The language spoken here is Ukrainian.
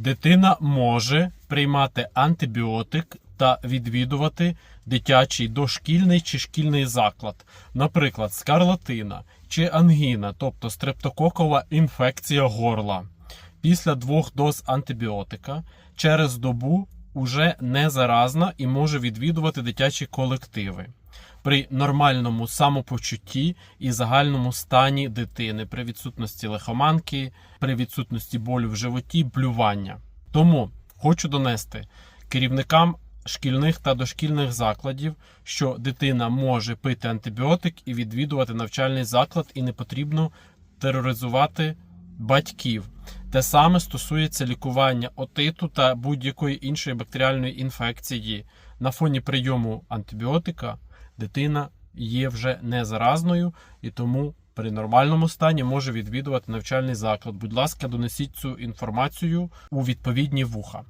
Дитина може приймати антибіотик та відвідувати дитячий дошкільний чи шкільний заклад, наприклад, скарлатина чи ангіна, тобто стрептококова інфекція горла. Після двох доз антибіотика через добу уже не заразна і може відвідувати дитячі колективи. При нормальному самопочутті і загальному стані дитини, при відсутності лихоманки, при відсутності болю в животі, блювання. Тому хочу донести керівникам шкільних та дошкільних закладів, що дитина може пити антибіотик і відвідувати навчальний заклад, і не потрібно тероризувати батьків. Те саме стосується лікування отиту та будь-якої іншої бактеріальної інфекції. На фоні прийому антибіотика дитина є вже не заразною і тому при нормальному стані може відвідувати навчальний заклад. Будь ласка, донесіть цю інформацію у відповідні вуха.